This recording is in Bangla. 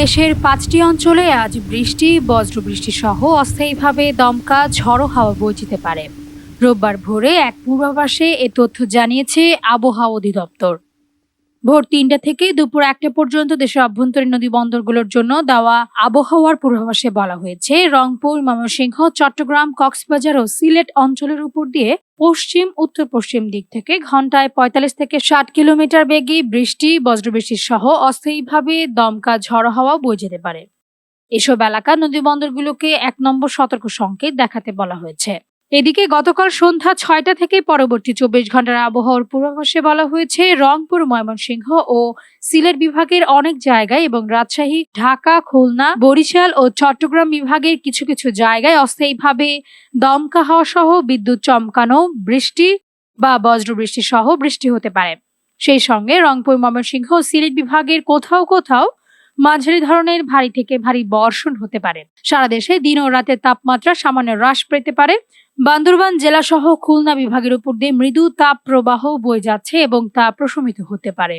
দেশের পাঁচটি অঞ্চলে আজ বৃষ্টি, বজ্রবৃষ্টি সহ অস্থায়ীভাবে দমকা, ঝড়ো হাওয়া বয়ে যেতে পারে। রোববার ভোরে এক পূর্বাভাসে এ তথ্য জানিয়েছে আবহাওয়া অধিদপ্তর। ভোর তিনটা থেকে দুপুর একটা পর্যন্ত দেশের অভ্যন্তরীণ নদী বন্দরগুলোর জন্য দেওয়া আবহাওয়ার পূর্বাভাসে বলা হয়েছে, রংপুর, ময়মনসিংহ, চট্টগ্রাম, কক্সবাজার ও সিলেট অঞ্চলের উপর দিয়ে পশ্চিম উত্তর পশ্চিম দিক থেকে ঘন্টায় পঁয়তাল্লিশ থেকে ষাট কিলোমিটার বেগে বৃষ্টি বজ্রবৃষ্টি সহ অস্থায়ীভাবে দমকা ঝড় হাওয়া বয়ে যেতে পারে। এসব এলাকা নদী বন্দরগুলোকে এক নম্বর সতর্ক সংকেত দেখাতে বলা হয়েছে। এদিকে গতকাল সন্ধ্যা ছয়টা থেকে পরবর্তী চব্বিশ ঘণ্টার আবহাওয়ার পূর্বাভাসে বলা হয়েছে, রংপুর, ময়মনসিংহ ও সিলেট বিভাগের অনেক জায়গায় এবং রাজশাহী, ঢাকা, খুলনা, বরিশাল ও চট্টগ্রাম বিভাগের কিছু কিছু জায়গায় অস্থায়ীভাবে দমকা হাওয়া সহ বিদ্যুৎ চমকানো, বৃষ্টি বা বজ্রবৃষ্টি সহ বৃষ্টি হতে পারে। সেই সঙ্গে রংপুর, ময়মনসিংহ ও সিলেট বিভাগের কোথাও কোথাও মাঝারি ধরনের ভারী থেকে ভারী বর্ষণ হতে পারে। সারা দেশে দিন ও রাতের তাপমাত্রা সামান্য হ্রাস পেতে পারে। বান্দরবান জেলা সহ খুলনা বিভাগের উপর দিয়ে মৃদু তাপ প্রবাহ বয়ে যাচ্ছে এবং তা প্রশমিত হতে পারে।